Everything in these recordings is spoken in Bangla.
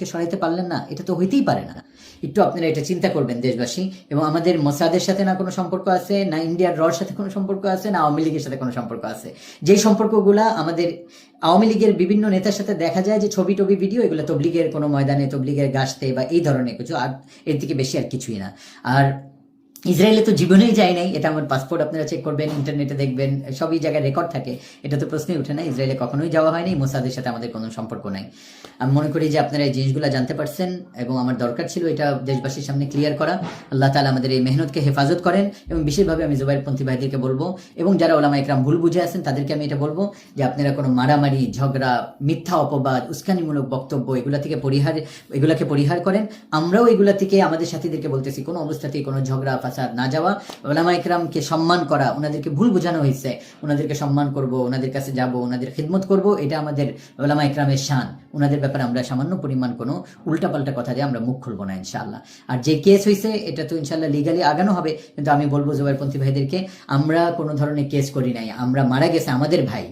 কে সরাইতে পারলেন না, এটা তো হইতেই পারে না। একটু আপনারা এটা চিন্তা করবেন, দেশবাসী। এবং আমাদের মোসাদের সাথে না কোনো সম্পর্ক আছে, না ইন্ডিয়ার রর সাথে কোনো সম্পর্ক আছে, না আওয়ামী লীগের সাথে কোনো সম্পর্ক আছে। যেই সম্পর্কগুলা আমাদের আওয়ামী লীগের বিভিন্ন নেতার সাথে দেখা যায়, যে ছবি টবি ভিডিও, এগুলো তবলিগের কোনো ময়দানে, তবলিগের গাছতে বা এই ধরনের কিছু, আর এর থেকে বেশি আর কিছুই না। আর ইসরায়েলে তো জীবনেই যায় নাই, এটা আমার পাসপোর্ট আপনারা চেক করবেন ইন্টারনেটে দেখবেন, সবই জায়গায় রেকর্ড থাকে। এটা তো প্রশ্নই ওঠে না, ইসরায়েলে কখনোই যাওয়া হয়নি, মোসাদের সাথে আমাদের কোনো সম্পর্ক নাই। আমি মনে করি যে আপনারা এই জিনিসগুলো জানতে পারছেন এবং আমার দরকার ছিল এটা দেশবাসীর সামনে ক্লিয়ার করা। আল্লাহ তালা আমাদের এই মেহনতকে হেফাজত করেন এবং বিশেষভাবে আমি জুবাইরপন্থী ভাইদেরকে বলব এবং যারা ওলামা একরাম ভুল বুঝে আছেন, তাদেরকে আমি এটা বলব যে আপনারা কোনো মারামারি, ঝগড়া, মিথ্যা অপবাদ, উস্কানিমূলক বক্তব্য এগুলা থেকে পরিহার, এগুলাকে পরিহার করেন। আমরাও এগুলা থেকে আমাদের সাথীদেরকে বলতেছি, কোনো অবস্থাতেই কোনো ঝগড়া ফাসাদ না যাওয়া। ওলামা একরামকে সম্মান করা, ওনাদেরকে ভুল বোঝানো হয়েছে। ওনাদেরকে সম্মান করব, ওনাদের কাছে যাব, ওনাদের খিদমত করব, এটা আমাদের ওলামা একরামের শান। ওনাদের ব্যাপারে আমরা সামান্য পরিমাণ কোনো উল্টাপাল্টা কথা দিয়ে আমরা মুখ খুলবো না, ইনশাআল্লাহ। আর যে কেস হয়েছে, এটা তো ইনশাআল্লাহ লিগালি আগানো হবে, কিন্তু আমি বলব জোবাইরপন্থী ভাইদেরকে, আমরা কোনো ধরনের কেস করি নাই, আমরা মারা গেছে আমাদের ভাই।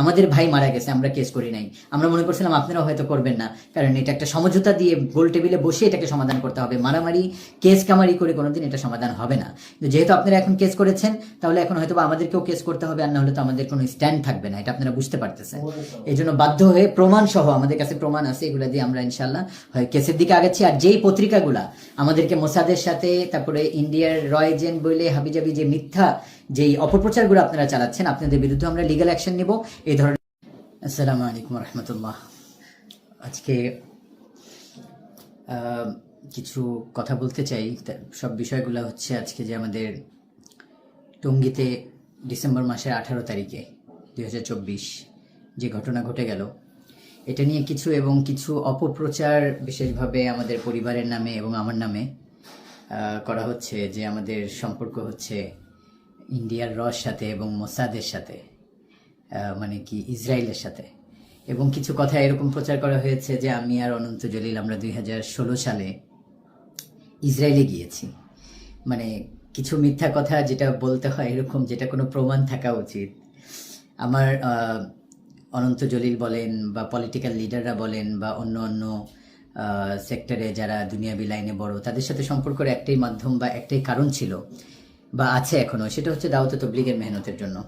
আমাদের ভাই মারা গেছে আমরা কেস করি নাই। আমরা মনে করছিলাম আপনারাও হয়তো করবেন না কারণ এটা একটা সমঝোতা দিয়ে গোল টেবিলে বসে এটাকে সমাধান করতে হবে। মারামারি কেস কামারি করে কোনোদিন এটা সমাধান হবে না। যেহেতু আপনারা এখন কেস করেছেন তাহলে এখন হয়তো আমাদেরকেও কেস করতে হবে আর না হলে তো আমাদের কোনো স্ট্যান্ড থাকবে না এটা আপনারা বুঝতে পারতেছেন। এই জন্য বাধ্য হয়ে প্রমাণ সহ আমাদের কাছে প্রমাণ আছে এগুলো দিয়ে আমরা ইনশাল্লাহ হয় কেসের দিকে আগাচ্ছি। আর যেই পত্রিকাগুলা আমাদেরকে মোসাদের সাথে তারপরে ইন্ডিয়ার রয় জেন বলে হাবিজাবি যে মিথ্যা যেই অপপ্রচারগুলো আপনারা চালাচ্ছেন, আপনাদের বিরুদ্ধে আমরা লিগাল অ্যাকশন নিব। এই ধরনের আসসালামু আলাইকুম রহমতুল্লাহ আজকে কিছু কথা বলতে চাই। সব বিষয়গুলো হচ্ছে আজকে যে আমাদের টঙ্গিতে ডিসেম্বর মাসের আঠারো তারিখে দু হাজার চব্বিশ, যে ঘটনা ঘটে গেল। এটা নিয়ে কিছু এবং কিছু অপপ্রচার বিশেষভাবে আমাদের পরিবারের নামে এবং আমার নামে করা হচ্ছে যে আমাদের সম্পর্ক হচ্ছে ইন্ডিয়ার রস সাথে এবং মোসাদের সাথে মানে কি, ইসরায়েলের সাথে। এবং কিছু কথা এরকম প্রচার করা হয়েছে যে আমি আর অনন্ত জলিল আমরা দুই হাজার ষোলো সালে ইসরায়েলে গিয়েছি। মানে কিছু মিথ্যা কথা যেটা বলতে হয় এরকম, যেটা কোনো প্রমাণ থাকা উচিত। আমার অনন্ত জলিল বলেন বা পলিটিক্যাল লিডাররা বলেন বা অন্য অন্য সেক্টরে যারা দুনিয়াবি লাইনে বড়, তাদের সাথে সম্পর্কের একটাই মাধ্যম বা একটাই কারণ ছিল বা আছে এখনও সেটা হচ্ছে দাওয়াত তবলিগের মেহনতের জন্য।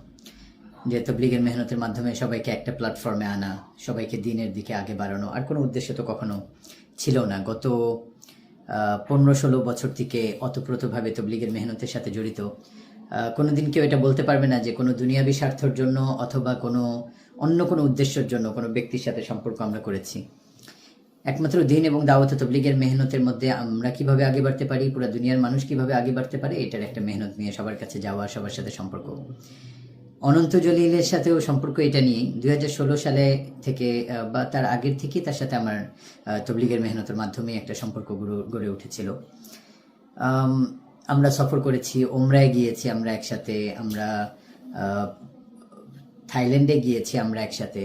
যে তবলিগের মেহনতের মাধ্যমে সবাইকে একটা প্ল্যাটফর্মে আনা সবাইকে দিনের দিকে আগে বাড়ানো আর কোনো উদ্দেশ্য তো কখনো ছিল না। গত পনেরো ষোলো বছর থেকে অতপ্রতভাবে তবলিগের মেহনতের সাথে জড়িত। আহ, কোনোদিন কেউ এটা বলতে পারবে না যে কোনো দুনিয়াবি স্বার্থের জন্য অথবা কোনো অন্য কোনো উদ্দেশ্যের জন্য কোনো ব্যক্তির সাথে সম্পর্ক আমরা করেছি। একমাত্র দিন এবং দাওয়াত তবলিগের মেহনতের মধ্যে আমরা কীভাবে আগে বাড়তে পারি, পুরো দুনিয়ার মানুষ কীভাবে আগে বাড়তে পারে, এটার একটা মেহনত নিয়ে সবার কাছে যাওয়া, সবার সাথে সম্পর্ক। অনন্ত জলিলের সাথেও সম্পর্ক এটা নিয়েই দু হাজার ষোলো সালে থেকে বা তার আগের থেকেই তার সাথে আমার তবলিগের মেহনতের মাধ্যমে একটা সম্পর্ক গড়ে উঠেছিল। আমরা সফর করেছি, ওমরায় গিয়েছি আমরা একসাথে, আমরা থাইল্যান্ডে গিয়েছি আমরা একসাথে।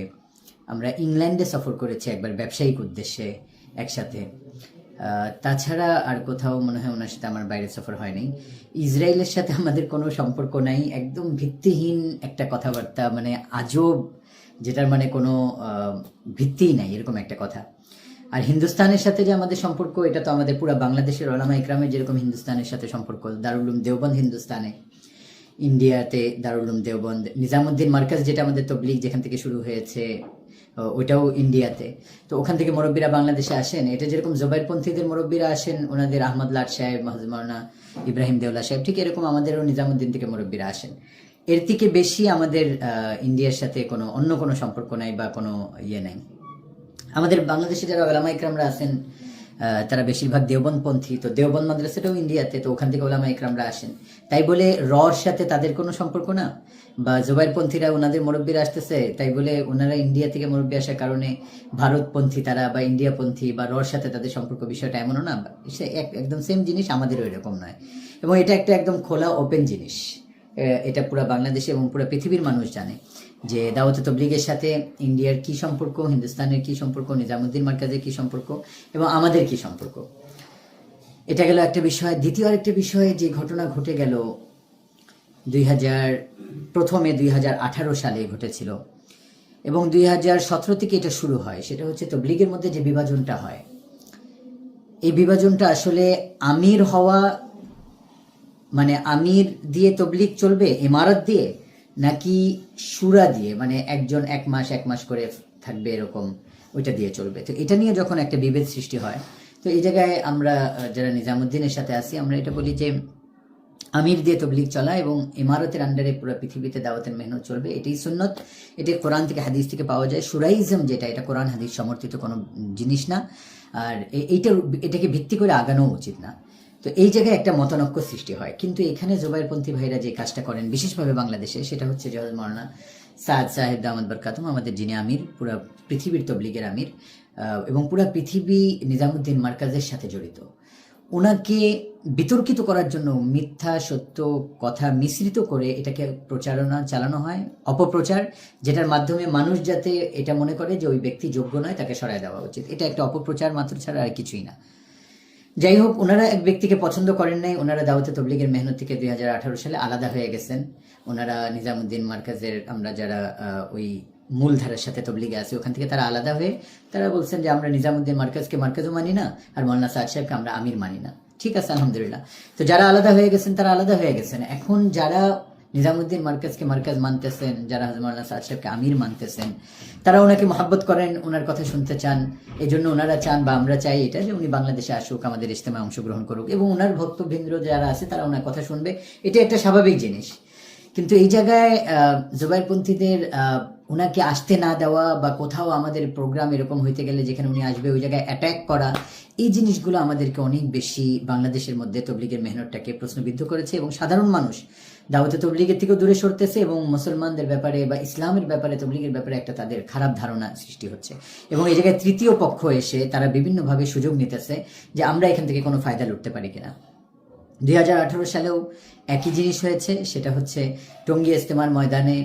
আমরা ইংল্যান্ডে সফর করেছি একবার ব্যবসায়িক উদ্দেশ্যে একসাথে। তাছাড়া আর কোথাও মনে হয় ওনার সাথে আমার বাইরে সফর হয়নি। ইসরায়েলের সাথে আমাদের কোনো সম্পর্ক নাই, একদম ভিত্তিহীন একটা কথাবার্তা মানে আজব, যেটার মানে কোনো ভিত্তিই নাই, এরকম একটা কথা। আর হিন্দুস্তানের সাথে যে আমাদের সম্পর্ক, এটা তো আমাদের পুরো বাংলাদেশের ওলামা ইকরামের যেরকম হিন্দুস্তানের সাথে সম্পর্ক। দারুল উলুম দেওবন্দ হিন্দুস্তানে, ইন্ডিয়াতে দারুলুম দেওবন্দ, নিজামুদ্দিন মার্কাজ, যেটা আমাদের তবলিগ যেখান থেকে শুরু হয়েছে ওইটাও ইন্ডিয়াতে। তো ওখান থেকে মুরব্বীরা বাংলাদেশে আসেন। এটা যেরকম জোবাইরপন্থীদের মুরব্বীরা আসেন, ওনাদের আহমদ লাট সাহেব মাহজুদ মাওলানা ইব্রাহিম দেউলা সাহেব, ঠিক এরকম আমাদেরও নিজামুদ্দিন থেকে মুরব্বীরা আসেন। এর থেকে বেশি আমাদের ইন্ডিয়ার সাথে কোনো, অন্য কোনো সম্পর্ক নাই বা কোনো ইয়ে নাই। আমাদের বাংলাদেশে যারা ওলামা ইকরামরা আছেন তারা বেশিরভাগ দেওবন্দপন্থী। তো দেওবন মাদ্রাসাটাও ইন্ডিয়াতে, তো ওখান থেকে ওলামা ইকরামরা আসেন। তাই বলে রর সাথে তাদের কোনো সম্পর্ক না? বা জুবাইরপন্থীরা ওনাদের মুরব্বীরা আসতেছে, তাই বলে ওনারা ইন্ডিয়া থেকে মুরব্বী আসার কারণে ভারতপন্থী তারা বা ইন্ডিয়াপন্থী বা রর সাথে তাদের সম্পর্ক বিষয়টা এমনও না সে এক- একদম সেম জিনিস আমাদেরও এরকম নয়। এবং এটা একটা একদম খোলা ওপেন জিনিস। এটা পুরো বাংলাদেশে এবং পুরো পৃথিবীর মানুষ জানে। যে দাওয়াত তবলিগের সাথে ইন্ডিয়ার কি সম্পর্ক, হিন্দুস্তানের কি সম্পর্ক, নিজামুদ্দিন মার্কাজের কি সম্পর্ক এবং আমাদের কি সম্পর্ক? এটা গেল একটা বিষয়। দ্বিতীয় আরেকটা বিষয়ে, যে ঘটনা ঘটে গেল দুই হাজার প্রথমে দুই হাজার আঠারো সালে ঘটেছিল। এবং দুই হাজার সতেরো থেকে এটা শুরু হয়। সেটা হচ্ছে তবলিগের মধ্যে যে বিভাজনটা হয়। এই বিভাজনটা আসলে আমির হওয়া মানে আমির দিয়ে তবলিগ চলবে ইমারত দিয়ে? নাকি সুরা দিয়ে মানে একজন এক মাস এক মাস করে থাকবে এরকম, ওইটা দিয়ে চলবে। তো এটা নিয়ে যখন একটা বিভেদ সৃষ্টি হয়, তো এই জায়গায় আমরা যারা নিজামুদ্দিনের সাথে আছি, আমরা এটা বলি যে, আমির দিয়ে তবলিগ চলা এবং ইমারতের আন্ডারে পুরো পৃথিবীতে দাওয়াতের মেহনত চলবে, এটাই সুন্নত। এটি কোরআন থেকে হাদিস থেকে পাওয়া যায়। সুরাইজম যেটা, এটা কোরআন, হাদিস সমর্থিত কোনো জিনিস না। আর এইটা এটাকে ভিত্তি করে আগানো উচিত না। তো এই জায়গায় একটা মতানক্য সৃষ্টি হয়। কিন্তু এখানে জোবাইরপন্থী ভাইরা যে কাজটা করেন, বিশেষভাবে বাংলাদেশে, সেটা হচ্ছে জহাজ মৌলানা সাদ সাহেব দামদ বরকাতুম, আমাদের যিনি আমির, পুরো পৃথিবীর তবলিগের আমির এবং পুরো পৃথিবী নিজামুদ্দিন মার্কাজের সাথে জড়িত। ওনাকে বিতর্কিত করার জন্য মিথ্যা, সত্য কথা মিশ্রিত করে এটাকে প্রচারণা চালানো হয়, অপপ্রচার, যেটার মাধ্যমে মানুষ যাতে এটা মনে করে যে ওই ব্যক্তি যোগ্য নয়, তাকে সরায় দেওয়া উচিত। এটা একটা অপপ্রচার মাত্র ছাড়া আর কিছুই না। যাই হোক ওনারা এক ব্যক্তিকে পছন্দ করেন নাই। ওনারা দাওয়াতে তবলিগের মেহনত থেকে দুই হাজার আঠারো সালে আলাদা হয়ে গেছেন। ওনারা নিজামুদ্দিন মার্কাজের, আমরা যারা ওই মূল ধারার সাথে তবলিগে আছে, ওখান থেকে তারা আলাদা হয়ে তারা বলছেন যে, আমরা নিজামুদ্দিন মার্কাজকে মার্কাজও মানি না, আর মৌলানা সাদ সাহেবকে আমরা আমির মানি না। ঠিক আছে, আলহামদুলিল্লাহ। তো যারা আলাদা হয়ে গেছেন, তারা আলাদা হয়ে গেছেন। এখন যারা নিজামুদ্দিন মার্কাজকে মার্কাজ মানতেছেন, যারা হাজর মৌলানা সাদ সাহেবকে আমির মানতেছেন, তারা ওনাকে মহাব্বত করেন, ওনার কথা শুনতে চান এই জন্য ওনারা চান বা আমরা চাই এটা যে উনি বাংলাদেশে আসুক, আমাদের ইজতেমায় অংশগ্রহণ করুক এবং ওনার ভক্তবৃন্দ যারা আছে তারা ওনার কথা শুনবে, এটা একটা স্বাভাবিক জিনিস। কিন্তু এই জায়গায় জুবাইরপন্থীদের ওনাকে আসতে না দেওয়া বা কোথাও আমাদের প্রোগ্রাম এরকম হইতে গেলে যেখানে উনি আসবে ওই জায়গায় অ্যাটাক করা, এই জিনিসগুলো আমাদেরকে অনেক বেশি বাংলাদেশের মধ্যে তবলিগের মেহনতটাকে প্রশ্নবিদ্ধ করেছে এবং সাধারণ মানুষ দাওয়াতে তবলিগের থেকেও দূরে সরতেছে এবং মুসলমানদের ব্যাপারে বা ইসলামের ব্যাপারে, তবলিগের ব্যাপারে একটা তাদের খারাপ ধারণা সৃষ্টি হচ্ছে। এবং এই জায়গায় তৃতীয় পক্ষ এসে তারা বিভিন্নভাবে সুযোগ নিতেছে যে আমরা এখান থেকে কোনো ফায়দা লুটতে পারি কিনা। দুই হাজার আঠারো সালেও একই জিনিস হয়েছে, সেটা হচ্ছে টঙ্গী ইস্তেমার ময়দানে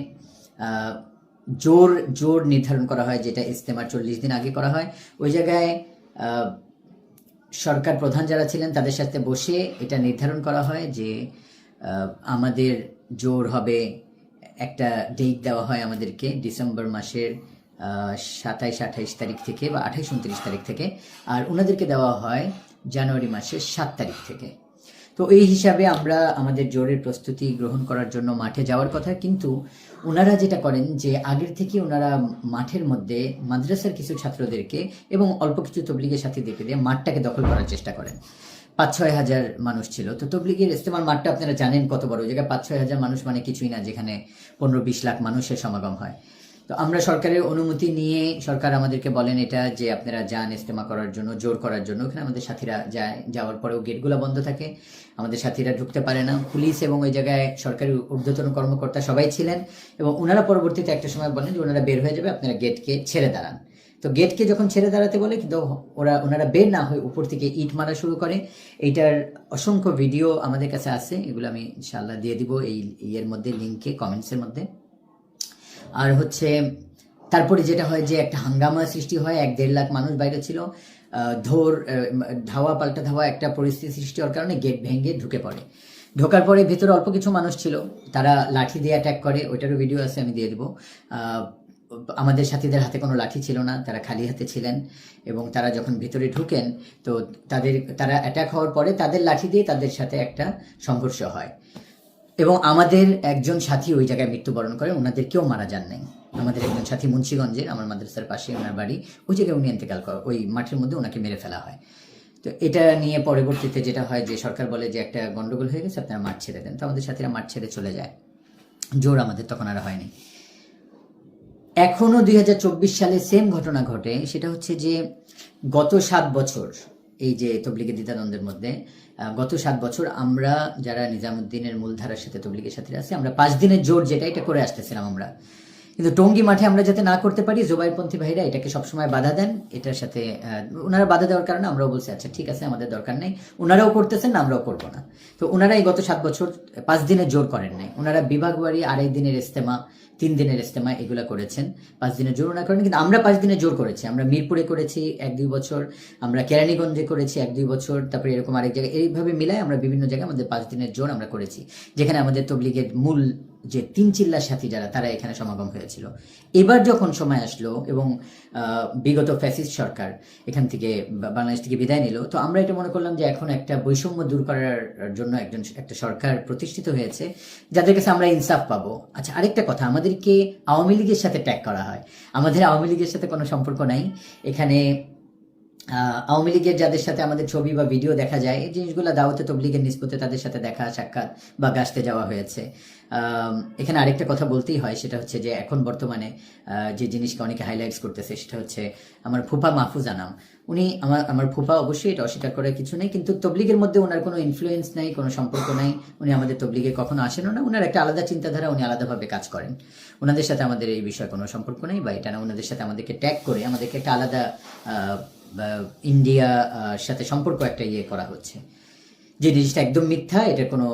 জোর জোর নির্ধারণ করা হয়, যেটা ইস্তেমার চল্লিশ দিন আগে করা হয়। ওই জায়গায় সরকার প্রধান যারা ছিলেন তাদের সাথে বসে এটা নির্ধারণ করা হয় যে আমাদের জোর হবে একটা ডেট দেওয়া হয় আমাদেরকে ডিসেম্বর মাসের সাতাইশ, আঠাইশ তারিখ থেকে বা আঠাইশ, উনত্রিশ তারিখ থেকে। আর ওনাদেরকে দেওয়া হয় জানুয়ারি মাসের সাত তারিখ থেকে। তো এই হিসাবে আমরা আমাদের জোরের প্রস্তুতি গ্রহণ করার জন্য মাঠে যাওয়ার কথা, কিন্তু ওনারা যেটা করেন যে আগের থেকে ওনারা মাঠের মধ্যে মাদ্রাসার কিছু ছাত্রদেরকে এবং অল্প কিছু তবলিগের সাথীদেরকে দিয়ে মাঠটাকে দখল করার চেষ্টা করেন। পাঁচ ছয় হাজার মানুষ ছিল। তো তবলিগের ইস্তেমার মাঠটা আপনারা জানেন কত বড়। ওই জায়গায় পাঁচ ছয় হাজার মানুষ মানে কিছুই না, যেখানে পনেরো বিশ লাখ মানুষের সমাগম হয়। তো আমরা সরকারের অনুমতি নিয়ে সরকার আমাদেরকে বলেন এটা যে আপনারা যান ইস্তেমা করার জন্য, জোর করার জন্য। ওখানে আমাদের সাথীরা যায়, যাওয়ার পরেও গেটগুলো বন্ধ থাকে। আমাদের সাথীরা ঢুকতে পারে না। পুলিশ এবং ওই জায়গায় সরকারি ঊর্ধ্বতন কর্মকর্তা সবাই ছিলেন এবং ওনারা পরবর্তীতে একটা সময় বলেন যে ওনারা বের হয়ে যাবে, আপনারা গেটকে ছেড়ে দাঁড়ান। তো গেটকে যখন ছেড়ে দাঁড়াতে বলে, কিন্তু ওরা, ওনারা বের না হয়ে উপর থেকে ইট মারা শুরু করে। এইটার অসংখ্য ভিডিও আমাদের কাছে আছে, এগুলো আমি ইনশাল্লাহ দিয়ে দিব এই ইয়ের মধ্যে লিঙ্কে কমেন্টসের মধ্যে। আর হচ্ছে, তারপরে যেটা হয় যে একটা হাঙ্গামা সৃষ্টি হয়, এক দেড় লাখ মানুষ বাইরে ছিল। ধর ধাওয়া, পাল্টা ধাওয়া একটা পরিস্থিতি সৃষ্টি হওয়ার কারণে গেট ভেঙে ঢুকে পড়ে। ঢোকার পরে ভেতরে অল্প কিছু মানুষ ছিল, তারা লাঠি দিয়ে অ্যাটাক করে, ওইটারও ভিডিও আছে, আমি দিয়ে দেবো। আমাদের সাথীদের হাতে কোনো লাঠি ছিল না, তারা খালি হাতে ছিলেন এবং তারা যখন ভিতরে ঢুকেন, তো তাদের, তারা অ্যাটাক হওয়ার পরে তাদের লাঠি দিয়ে তাদের সাথে একটা সংঘর্ষ হয়। এবং আমাদের একজন সাথী ওই জায়গায় মৃত্যুবরণ করেন ওনাদের কেউ মারা যান নাই। আমাদের একজন সাথী মুন্সিগঞ্জের, আমার মাদ্রাসার পাশে ওনার বাড়ি, ওই জায়গায় উনি ইন্তেকাল করেন ওই মাঠের মধ্যে ওনাকে মেরে ফেলা হয়। তো এটা নিয়ে পরবর্তীতে যেটা হয় যে সরকার বলে যে একটা গন্ডগোল হয়ে গেছে, আপনারা মাঠ ছেড়ে দেন। তো আমাদের সাথীরা মাঠ ছেড়ে চলে যায়। জোর আমাদের তখন আর হয়নি। এখনও দুই সালে সেম ঘটনা ঘটে। সেটা হচ্ছে যে গত সাত বছর, এই যে তবলিগের দ্বিধাদ্বন্দ্বের মধ্যে গত সাত বছর আমরা যারা নিজামুদ্দিনের মূলধারার সাথে তবলিগের সাথে আছি, আমরা পাঁচ দিনের জোর যেটা, এটা করে আসতেছিলাম আমরা। কিন্তু টঙ্গি মাঠে আমরা যাতে না করতে পারি, জোবাইরপন্থী ভাইরা এটাকে সবসময় বাধা দেন, এটার সাথে ওনারা বাধা দেওয়ার কারণে আমরাও বলছি আচ্ছা ঠিক আছে, আমাদের দরকার নেই। ওনারাও করতেছেন, আমরাও করব না। তো ওনারা এই গত সাত বছর পাঁচ দিনের জোর করেন নাই ওনারা বিভাগবাড়ি আড়াই দিনের ইস্তেমা তিন দিনের ইস্তেমা এগুলো করেছেন, পাঁচ দিনের জোর না করেন, কিন্তু আমরা পাঁচ দিনে জোর করেছি। আমরা মিরপুরে করেছি এক দুই বছর, আমরা কেরানীগঞ্জে করেছি এক দুই বছর, তারপরে এরকম আরেক জায়গায়, এইভাবে মিলায় আমরা বিভিন্ন জায়গায় আমাদের পাঁচ দিনের জোর আমরা করেছি, যেখানে আমাদের তবলিগের মূল যে তিন চিল্লার সাথী যারা, তারা এখানে সমাগম হয়েছিল। এবার যখন সময় আসলো এবং বিগত ফ্যাসিস্ট সরকার এখান থেকে বাংলাদেশ থেকে বিদায় নিল, তো আমরা এটা মনে করলাম যে এখন একটা বৈষম্য দূর করার জন্য একজন একটা সরকার প্রতিষ্ঠিত হয়েছে, যাদের কাছে আমরা ইনসাফ পাবো। আচ্ছা আরেকটা কথা, আমাদেরকে আওয়ামী লীগের সাথে ট্যাগ করা হয়। আমাদের আওয়ামী লীগের সাথে কোনো সম্পর্ক নাই। এখানে আওয়ামী লীগের যাদের সাথে আমাদের ছবি বা ভিডিও দেখা যায়, এই জিনিসগুলো দাওয়াতে তবলিগের নিষ্পত্তি তাদের সাথে দেখা, সাক্ষাৎ বা গাছতে যাওয়া হয়েছে। এখানে আরেকটা কথা বলতেই হয়, সেটা হচ্ছে যে এখন বর্তমানে যে জিনিসকে অনেকে হাইলাইটস করতেছে, সেটা হচ্ছে আমার ফুফা মাহফুজ আনাম। উনি আমার আমার ফুফা অবশ্যই এটা অস্বীকার করার কিছু নেই, কিন্তু তবলিগের মধ্যে ওনার কোনো ইনফ্লুয়েন্স নাই, কোনো সম্পর্ক নাই। উনি আমাদের তবলিগে কখনো আসেনও না ওনার একটা আলাদা চিন্তাধারা, উনি আলাদাভাবে কাজ করেন। ওনাদের সাথে আমাদের এই বিষয়ে কোনো সম্পর্ক নেই, বা এটা না ওনাদের সাথে আমাদেরকে ট্যাগ করে, আমাদেরকে একটা আলাদা ইন্ডিয়া সাথে সম্পর্ক একটা ইয়ে করা হচ্ছে। যে জিনিসটা একদম মিথ্যা এটা কোনো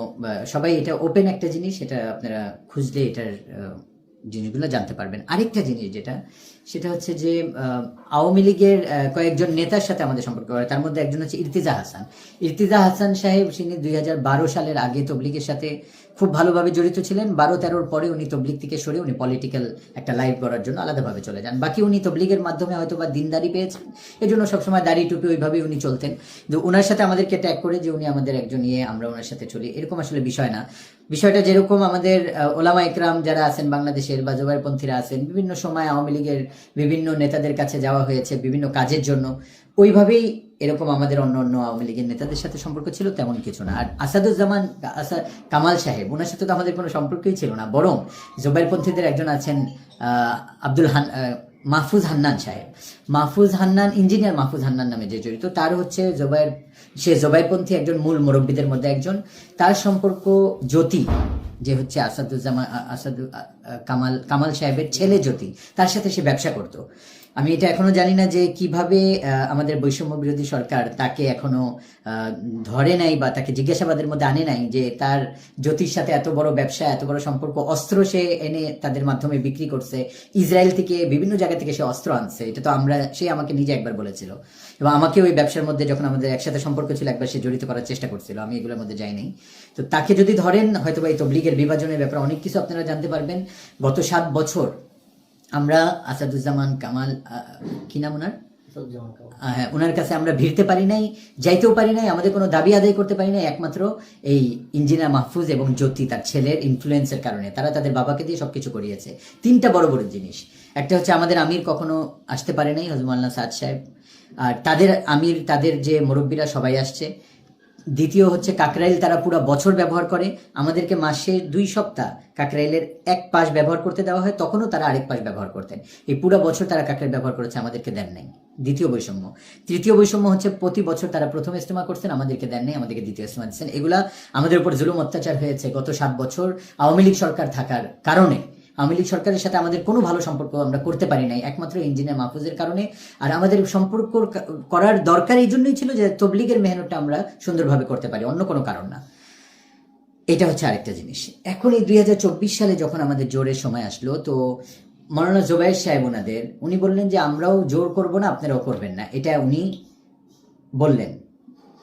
সবাই এটা ওপেন একটা জিনিস, এটা আপনারা খুঁজলে এটার জিনিসগুলো জানতে পারবেন। আরেকটা জিনিস যেটা, সেটা হচ্ছে যে আওয়ামী লীগের কয়েকজন নেতার সাথে আমাদের সম্পর্ক করে তার মধ্যে একজন হচ্ছে ইর্তিজা হাসান। ইর্তিজা হাসান সাহেব তিনি দুই সালের আগে তবলিগের সাথে খুব ভালোভাবে জড়িত ছিলেন। বারো তেরোর পরে উনি তবলিগ থেকে সরে উনি পলিটিক্যাল একটা লাইফ গড়ার জন্য আলাদাভাবে চলে যান। বাকি উনি তবলিগের মাধ্যমে হয়তো বা দিনদারি পেয়েছেন। এই জন্য সবসময় দাড়ি টুপি ওইভাবেই উনি চলতেন। কিন্তু ওনার সাথে আমাদেরকে ট্যাগ করে যে উনি আমাদের একজন ইয়ে আমরা ওনার সাথে চলি, এরকম আসলে বিষয় না। বিষয়টা যেরকম আমাদের ওলামা ইকরাম যারা আছেন বাংলাদেশের বা জোবাইরপন্থীরা আছেন, বিভিন্ন সময় আওয়ামী লীগের বিভিন্ন নেতাদের কাছে যাওয়া হয়েছে বিভিন্ন কাজের জন্য। ওইভাবেই এরকম আমাদের অন্য অন্য আওয়ামী লীগের নেতাদের সাথে সম্পর্ক ছিল, তেমন কিছু না। আর আসাদুজ্জামান, আসা কামাল সাহেব ওনার সাথে তো আমাদের কোনো সম্পর্কই ছিল না। বরং জোবাইরপন্থীদের একজন আছেন আব্দুল হান মাহফুজ হান্নান সাহেব। মাহফুজ হান্নান, ইঞ্জিনিয়ার মাহফুজ হান্নান নামে যে জড়িত, তার হচ্ছে জোবাইর সে জোবাইরপন্থী একজন মূল মুরব্বীদের মধ্যে একজন। তার সম্পর্ক জ্যোতি, যে হচ্ছে আসাদুজ্জামান আসাদু কামাল কামাল সাহেবের ছেলে জ্যোতি, তার সাথে সে ব্যবসা করতো। আমি এটা এখনও জানি না যে কীভাবে আমাদের বৈষম্য বিরোধী সরকার তাকে এখনও ধরে নাই বা তাকে জিজ্ঞাসাবাদের মধ্যে আনে নাই যে তার জ্যোতির সাথে এত বড় ব্যবসা, এত বড় সম্পর্ক, অস্ত্র সে এনে তাদের মাধ্যমে বিক্রি করছে। ইসরায়েল থেকে বিভিন্ন জায়গা থেকে সে অস্ত্র আনছে। এটা তো আমরা, সে আমাকে নিজে একবার বলেছিল। এবং আমাকে ওই ব্যবসার মধ্যে যখন আমাদের একসাথে সম্পর্ক ছিল, একবার সে জড়িত করার চেষ্টা করছিল। আমি এগুলোর মধ্যে যাইনি। তো তাকে যদি ধরেন হয়তো বা এই তবলিগের বিভাজনের ব্যাপারে অনেক কিছু আপনারা জানতে পারবেন। গত সাত বছর আমরা আসাদুজ্জামান কামাল কি নাম ওনার? হ্যাঁ ওনার কাছে আমরা ভিড়তে পারি নাই যাইতেও পারি নাই আমাদের কোনো দাবি আদায় করতে পারি নাই একমাত্র এই ইঞ্জিনিয়ার মাহফুজ এবং জ্যোতি তার ছেলের ইনফ্লুয়েন্সের কারণে। তারা তাদের বাবাকে দিয়ে সবকিছু করিয়েছে। তিনটা বড় বড় জিনিস। একটা হচ্ছে আমাদের আমির কখনো আসতে পারে নাই হজমাল্লা সাদ সাহেব। আর তাদের আমির তাদের যে মুরব্বীরা সবাই আসছে দ্বিতীয় হচ্ছে কাকরাইল তারা পুরো বছর ব্যবহার করে। আমাদেরকে মাসে দুই সপ্তাহ কাকরাইলের এক পাশ ব্যবহার করতে দেওয়া হয়, তখনও তারা আরেক পাশ ব্যবহার করতেন। এই পুরো বছর তারা কাকরাইল ব্যবহার করেছে, আমাদেরকে দেন নাই। দ্বিতীয় বৈষম্য। তৃতীয় বৈষম্য হচ্ছে প্রতি বছর তারা প্রথম ইস্তেমা করছেন, আমাদেরকে দেন নাই, আমাদেরকে দ্বিতীয় ইস্তেমা দিচ্ছেন। এগুলা আমাদের উপর জুলুম অত্যাচার হয়েছে। গত সাত বছর আওয়ামী লীগ সরকার থাকার কারণে আওয়ামী লীগ সরকারের সাথে আমাদের কোনো ভালো সম্পর্ক আমরা করতে পারি নাই, একমাত্র ইঞ্জিনিয়ার মাহফুজের কারণে। আর আমাদের সম্পর্ক করার দরকার এই জন্যই ছিল যে তবলিগের মেহনতটা আমরা সুন্দরভাবে করতে পারি, অন্য কোনো কারণ না। এটা হচ্ছে আরেকটা জিনিস। এখন এই দুই হাজার চব্বিশ সালে যখন আমাদের জোরের সময় আসলো, তো মৌলানা জোবাইর সাহেব ওনাদের, উনি বললেন যে, আমরাও জোর করব না, আপনারাও করবেন না। এটা উনি বললেন।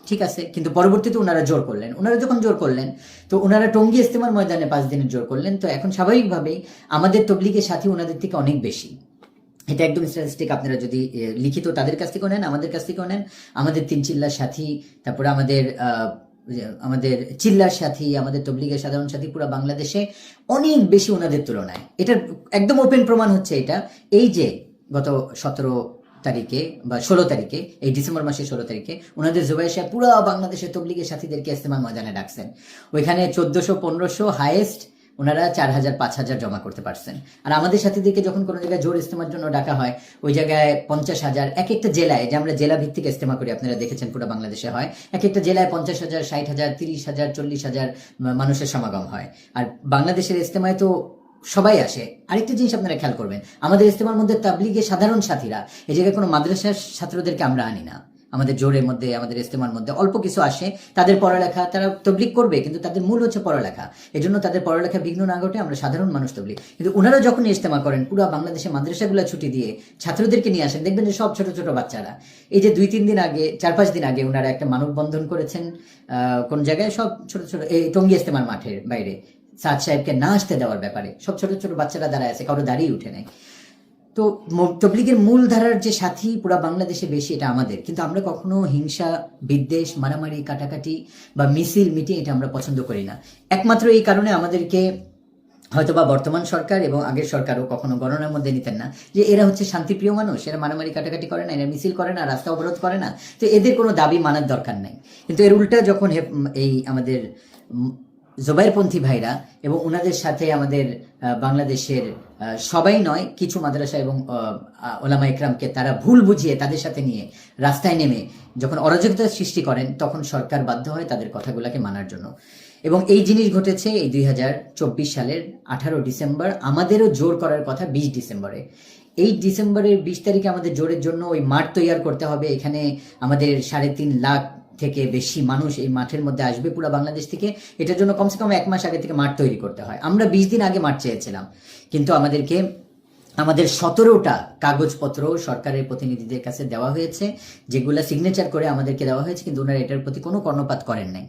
ঠিক আছে, কিন্তু পরবর্তীতে ওনারা জোর করলেন। ওনারা যখন জোর করলেন, তো ওনারা টঙ্গী ইস্তেমার ময়দানে পাঁচ দিনের জোর করলেন। তো এখন স্বাভাবিকভাবেই আমাদের তবলিগের সাথী ওনাদের থেকে অনেক বেশি। এটা একদম স্ট্যাটিস্টিক আপনারা যদি লিখিত তাদের কাছ থেকেও নেন, আমাদের কাছ থেকেও নেন। আমাদের তিন চিল্লার সাথী, তারপরে আমাদের আমাদের চিল্লার সাথী, আমাদের তবলিগের সাধারণ সাথী পুরো বাংলাদেশে অনেক বেশি ওনাদের তুলনায়। এটার একদম ওপেন প্রমাণ হচ্ছে এটা। এই যে গত সতেরো তারিখে বা ষোলো তারিখে, এই ডিসেম্বর মাসের ষোলো তারিখে ওনাদের জুবাই সাহেব পুরো বাংলাদেশের তবলিগের সাথীদেরকে ইস্তেমাল ময়দানে ডাকছেন। ওইখানে চোদ্দশো, পনেরোশো হাইয়েস্ট ওনারা চার হাজার, পাঁচ হাজার জমা করতে পারছেন। আর আমাদের সাথীদেরকে যখন কোনো জায়গায় জোর ইস্তেমার জন্য ডাকা হয়, ওই জায়গায় পঞ্চাশ হাজার, এক একটা জেলায়, যে আমরা জেলা ভিত্তিক ইস্তেমা করি, আপনারা দেখেছেন পুরো বাংলাদেশে হয়, এক একটা জেলায় পঞ্চাশ হাজার, ষাট হাজার, তিরিশ হাজার, চল্লিশ হাজার মানুষের সমাগম হয়। আর বাংলাদেশের ইস্তেমায় তো সবাই আসে। আরেকটা জিনিস আপনারা খেয়াল করবেন, আমাদের ইস্তেমার মধ্যে তাবলিগের সাধারণ সাথীরা এই জায়গায় কোনো মাদ্রাসার ছাত্রদেরকে আমরা আনি না। আমাদের জোরের মধ্যে, আমাদের ইস্তেমার মধ্যে অল্প কিছু আসে, তাদের পড়ালেখা তারা তবলিগ করবে, কিন্তু তাদের মূল হচ্ছে পড়ালেখা। এই জন্য তাদের পড়ালেখা বিঘ্ন না ঘটে আমরা সাধারণ মানুষ তবলিগ। কিন্তু ওনারা যখন ইস্তেমা করেন, পুরো বাংলাদেশে মাদ্রাসাগুলো ছুটি দিয়ে ছাত্রদেরকে নিয়ে আসেন, দেখবেন যে সব ছোট ছোট বাচ্চারা। এই যে দুই তিন দিন আগে, চার পাঁচ দিন আগে ওনারা একটা মানববন্ধন করেছেন কোন জায়গায় সব ছোট ছোট, এই টঙ্গি ইস্তেমার মাঠের বাইরে। সাদ সাহেবকে না আসতে দেওয়ার ব্যাপারে, সব ছোট ছোট বাচ্চারা দাঁড়ায় আছে, কারও দাঁড়িয়ে উঠে নেয় তো তবলিগের মূল ধারার যে সাথী পুরা বাংলাদেশে বেশি, এটা আমাদের। কিন্তু আমরা কখনো হিংসা, বিদ্বেষ, মারামারি, কাটাকাটি বা মিছিল, মিটিং এটা আমরা পছন্দ করি না। একমাত্র এই কারণে আমাদেরকে হয়তোবা বর্তমান সরকার এবং আগের সরকারও কখনো গণনার মধ্যে নিতেন না, যে এরা হচ্ছে শান্তিপ্রিয় মানুষ, এরা মারামারি, কাটাকাটি করে না, এরা মিছিল করে না, রাস্তা অবরোধ করে না। তো এদের কোনো দাবি মানার দরকার নাই। কিন্তু এর উল্টা যখন এই আমাদের জোবাইরপন্থী ভাইরা এবং ওনাদের সাথে আমাদের বাংলাদেশের সবাই নয়, কিছু মাদ্রাসা এবং ওলামা ইকরামকে তারা ভুল বুঝিয়ে তাদের সাথে নিয়ে রাস্তায় নেমে যখন অরাজকতা সৃষ্টি করেন, তখন সরকার বাধ্য হয় তাদের কথাগুলোকে মানার জন্য। এবং এই জিনিস ঘটেছে এই দুই হাজার চব্বিশ সালের আঠারো ডিসেম্বর। আমাদেরও জোর করার কথা বিশ ডিসেম্বরে। এই ডিসেম্বরের বিশ তারিখে আমাদের জোরের জন্য ওই মাঠ তৈয়ার করতে হবে। এখানে আমাদের সাড়ে তিন লাখ থেকে বেশি মানুষ এই মাঠের মধ্যে আসবে পুরো বাংলাদেশ থেকে, এটার জন্য কমসে কম এক মাস আগে থেকে মাঠ তৈরি করতে হয়। আমরা বিশ দিন আগে মাঠ চেয়েছিলাম। কিন্তু আমাদেরকে আমাদের সতেরোটা কাগজপত্র সরকারের প্রতিনিধিদের কাছে দেওয়া হয়েছে, যেগুলো সিগনেচার করে আমাদেরকে দেওয়া হয়েছে, কিন্তু ওনারা এটার প্রতি কোনো কর্ণপাত করেন নাই।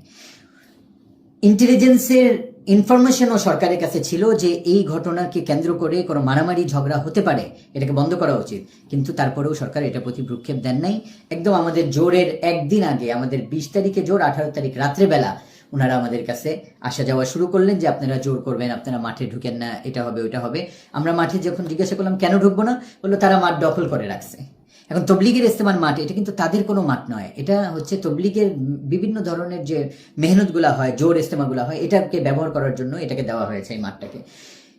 ইন্টেলিজেন্সের ইনফরমেশনও সরকারের কাছে ছিল যে এই ঘটনাকে কেন্দ্র করে কোনো মারামারি, ঝগড়া হতে পারে, এটাকে বন্ধ করা উচিত। কিন্তু তারপরেও সরকার এটা প্রতি ভ্রুক্ষেপ দেন নাই। একদম আমাদের জোরের একদিন আগে, আমাদের বিশ তারিখে জোর, আঠারো তারিখ রাত্রেবেলা ওনারা আমাদের কাছে আসা যাওয়া শুরু করলেন যে, আপনারা জোর করবেন, আপনারা মাঠে ঢুকেন না, এটা হবে, ওইটা হবে। আমরা মাঠে যখন জিজ্ঞাসা করলাম, কেন ঢুকবো না? বলল, তারা মাঠ দখল করে রাখছে। এখন তবলিগের ইস্তেমাল মাঠ, এটা কিন্তু তাদের কোনো মাঠ নয়। এটা হচ্ছে তবলিগের বিভিন্ন ধরনের যে মেহনতগুলা হয়, জোর ইস্তেমাগুলা হয়, এটাকে ব্যবহার করার জন্য এটাকে দেওয়া হয়েছে এই মাঠটাকে।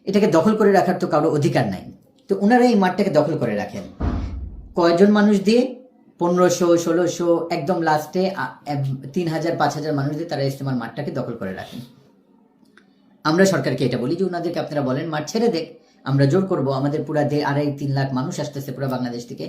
এটাকে দখল করে রাখার তো কারও অধিকার নাই। তো ওনারা এই মাঠটাকে দখল করে রাখেন। কয়জন মানুষ দিয়ে? পনেরোশো, ষোলোশো, একদম লাস্টে তিন হাজার, পাঁচ হাজার মানুষ দিয়ে তারা ইস্তেমাল মাঠটাকে দখল করে রাখেন। আমরা সরকারকে এটা বলি যে ওনাদেরকে আপনারা বলেন, মাঠ ছেড়ে দেখ। আমরা জোর করব, আমাদের পুরা দে আড়াই, তিন লাখ মানুষ আসতেছে পুরো বাংলাদেশ থেকে।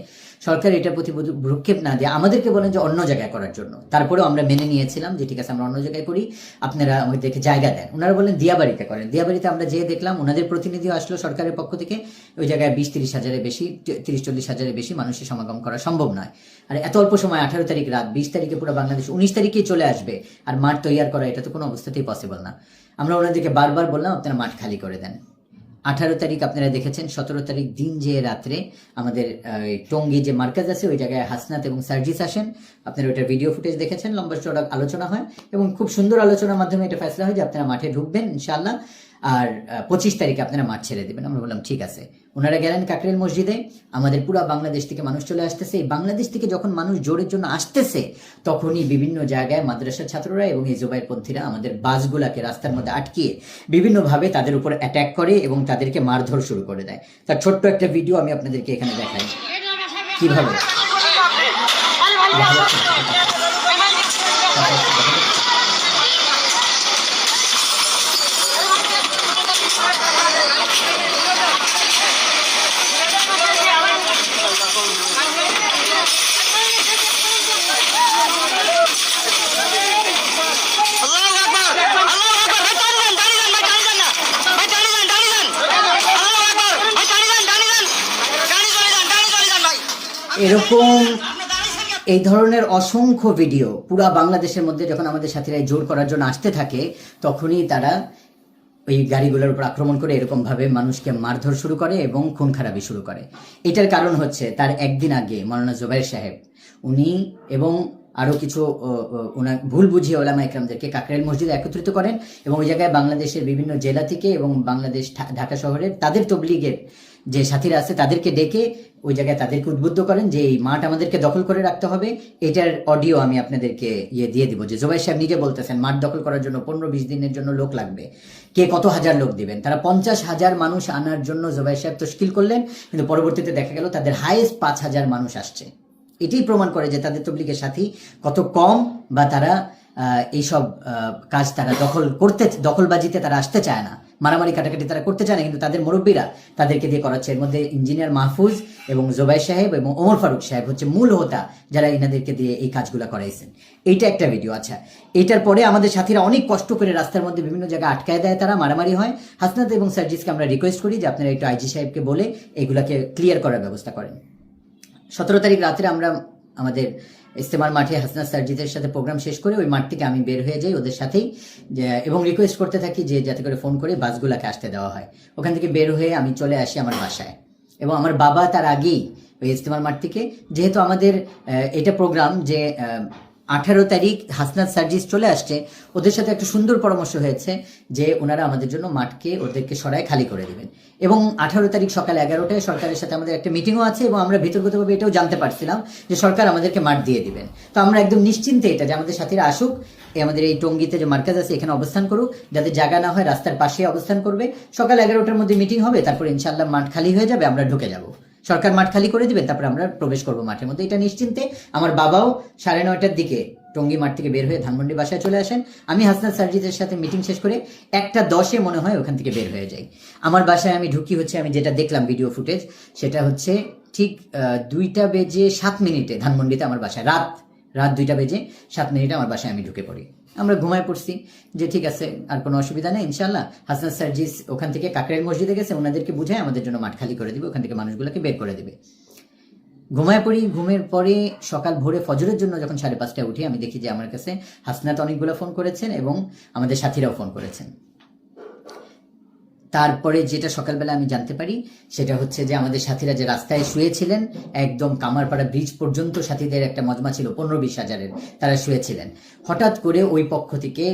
সরকার এটার প্রতি ভ্রুক্ষেপ না দিয়ে আমাদেরকে বলেন যে অন্য জায়গায় করার জন্য। তারপরেও আমরা মেনে নিয়েছিলাম যে ঠিক আছে, আমরা অন্য জায়গায় করি, আপনারা আমাদেরকে জায়গা দেন। ওনারা বলেন দিয়াবাড়িতে করেন। দিয়াবাড়িতে আমরা যেয়ে দেখলাম ওনাদের প্রতিনিধিও আসলো সরকারের পক্ষ থেকে, ওই জায়গায় বিশ, তিরিশ হাজারের বেশি তিরিশ, চল্লিশ হাজারের বেশি মানুষের সমাগম করা সম্ভব নয়। আর এত অল্প সময়, আঠারো তারিখ রাত, বিশ তারিখে পুরো বাংলাদেশ, উনিশ তারিখেই চলে আসবে। আর মাঠ তৈয়ার করা এটা তো কোনো অবস্থাতেই পসিবল না। আমরা ওনাদেরকে বারবার বললাম, আপনারা মাঠ খালি করে দেন। আঠারো তারিখ আপনারা দেখেছেন, সতেরো তারিখ দিন যে রাত্রে আমাদের টঙ্গী যে মার্কাজ আছে, ওই জায়গায় হাসনাত এবং সার্জিস আসেন। আপনারা ওইটার ভিডিও ফুটেজ দেখেছেন, লম্বা চড়া আলোচনা হয় এবং খুব সুন্দর আলোচনার মাধ্যমে এটা ফেসলা হয় যে আপনারা মাঠে ঢুকবেন ইনশাল্লাহ আর পঁচিশ তারিখে আপনারা মাঠ ছেড়ে দেবেন আমরা বললাম ঠিক আছে ওনারা গেলেন কাকরেল মসজিদে আমাদের পুরো বাংলাদেশ থেকে মানুষ চলে আসতেছে এই বাংলাদেশ থেকে যখন মানুষ জোরের জন্য আসতেছে তখনই বিভিন্ন জায়গায় মাদ্রাসার ছাত্ররা এবং এই জোবাইর পন্থীরা আমাদের বাসগুলাকে রাস্তার মধ্যে আটকিয়ে বিভিন্নভাবে তাদের উপর অ্যাটাক করে এবং তাদেরকে মারধর শুরু করে দেয় তার ছোট্ট একটা ভিডিও আমি আপনাদেরকে এখানে দেখাই কীভাবে এরকম? এই ধরনের অসংখ্য ভিডিও পুরা বাংলাদেশের মধ্যে যখন আমাদের সাথীরা জোর করার জন্য আসতে থাকে, তখনই তারা ওই গাড়িগুলোর উপর আক্রমণ করে এরকম ভাবে মানুষকে মারধর শুরু করে এবং খুন খারাপি শুরু করে এটার কারণ হচ্ছে তার একদিন আগে মৌলানা জুবাইর সাহেব, উনি এবং আরও কিছু ওনার ভুল বুঝিয়ে ওলামা ইকরামদেরকে কাকরাইল মসজিদে একত্রিত করেন এবং ওই জায়গায় বাংলাদেশের বিভিন্ন জেলা থেকে এবং বাংলাদেশ ঢাকা শহরের তাদের তবলিগের যে সাথীরা আছে তাদেরকে ডেকে ওই জায়গায় তাদেরকে উদ্বুদ্ধ করেন যে এই মাঠ আমাদেরকে দখল করে রাখতে হবে। এটার অডিও আমি আপনাদেরকে ইয়ে দিয়ে দিব যে জোবাই সাহেব নিজে বলতেছেন, মাঠ দখল করার জন্য পনেরো বিশ দিনের জন্য লোক লাগবে। কে কত হাজার লোক দিবেন? তারা পঞ্চাশ হাজার মানুষ আনার জন্য জোবাই সাহেব তশকিল করলেন, কিন্তু পরবর্তীতে দেখা গেল তাদের হাইয়েস্ট পাঁচ হাজার মানুষ আসছে। এটাই প্রমাণ করে যে তাদের তবলিগের সাথী কত কম বা তারা এইসব কাজ তারা দখল করতে, দখলবাজিতে তারা আসতে চায় না। মারামারি কাটাকাটি তারা করতে চায় না, কিন্তু তাদের মুরব্বীরা তাদেরকে দিয়ে করাচ্ছে। এর মধ্যে ইঞ্জিনিয়ার মাহফুজ এবং জোবাই সাহেব এবং ওমর ফারুক সাহেব হচ্ছে মূল হোতা, যারা এনাদেরকে দিয়ে এই কাজগুলো করাইছেন। এইটা একটা ভিডিও আচ্ছা। এইটার পরে আমাদের সাথীরা অনেক কষ্ট করে রাস্তার মধ্যে বিভিন্ন জায়গায় আটকায় দেয় তারা, মারামারি হয়। হাসনাত এবং সার্জিসকে আমরা রিকোয়েস্ট করি যে আপনারা একটু আইজি সাহেবকে বলে এগুলাকে ক্লিয়ার করার ব্যবস্থা করেন। সতেরো তারিখ রাত্রে আমরা আমাদের ইস্তেমার মাঠে হাসনা সার্জিদের সাথে প্রোগ্রাম শেষ করে ওই মাঠ থেকে আমি বের হয়ে যাই ওদের সাথেই এবং রিকোয়েস্ট করতে থাকি যে, যাতে করে ফোন করে বাসগুলোকে আসতে দেওয়া হয়। ওখান থেকে বের হয়ে আমি চলে আসি আমার বাসায়। এবং আমার বাবা তার আগেই ওই ইস্তেমার মাঠ থেকে যেহেতু আমাদের এটা প্রোগ্রাম যে আঠারো তারিখ হাসনাত সার্জিস চলে আসছে। ওদের সাথে একটা সুন্দর পরামর্শ হয়েছে যে ওনারা আমাদের জন্য মাঠকে ওদেরকে সরায় খালি করে দিবেন। এবং আঠারো তারিখ সকাল এগারোটায় সরকারের সাথে আমাদের একটা মিটিংও আছে এবং আমরা ভিতরগতভাবে এটাও জানতে পারছিলাম যে সরকার আমাদেরকে মাঠ দিয়ে দিবেন। তো আমরা একদম নিশ্চিন্তে এটা যে আমাদের সাথীরা আসুক আমাদের এই টঙ্গিতে যে মার্কাজ আছে, এখানে অবস্থান করুক, যাতে জায়গা না হয়, রাস্তার পাশে অবস্থান করবে। সকাল এগারোটার মধ্যে মিটিং হবে, তারপর ইনশাল্লাহ মাঠ খালি হয়ে যাবে, আমরা ঢুকে যাব। সরকার মাঠ খালি করে দিবেন, তারপর আমরা প্রবেশ করব মাঠের মধ্যে। এটা নিশ্চিন্তে আমার বাবাও সাড়ে নয়টার দিকে টঙ্গী মাঠ থেকে বের হয়ে ধানমন্ডি বাসায় চলে আসেন। আমি হাসনাত সার্জিদের সাথে মিটিং শেষ করে একটা দশে মনে হয় ওখান থেকে বের হয়ে যাই। আমার বাসায় আমি ঢুকি হচ্ছে, আমি যেটা দেখলাম ভিডিও ফুটেজ, সেটা হচ্ছে ঠিক দুইটা বেজে সাত মিনিটে ধানমন্ডিতে আমার বাসায়, রাত রাত দুইটা বেজে সাত মিনিটে আমার বাসায় আমি ঢুকে পড়ি। আমরা ঘুমায় পড়ছি যে ঠিক আছে, আর কোনো অসুবিধা নেই ইনশাল্লাহ হাসান সার্জিস ওখান থেকে কাকরের মসজিদে গেছে, ওনাদেরকে বুঝায় আমাদের জন্য মাঠ খালি করে দিবে, ওখান থেকে মানুষগুলোকে বের করে দেবে। ঘুমায় পড়ি, ঘুমের পরে সকাল ভোরে ফজরের জন্য যখন সাড়ে পাঁচটায় উঠি, আমি দেখি যে আমার কাছে হাসনাত অনেকগুলো ফোন করেছেন এবং আমাদের সাথীরাও ফোন করেছেন। তারপরে যেটা সকালবেলা আমি জানতে পারি, সেটা হচ্ছে যে আমাদের সাথীরা যে রাস্তায় শুয়েছিলেন, একদম কামারপাড়া ব্রিজ পর্যন্ত সাথীদের একটা মজমা ছিল, পনেরো বিশ হাজারের, তারা শুয়েছিলেন। হঠাৎ করে ওই পক্ষ থেকে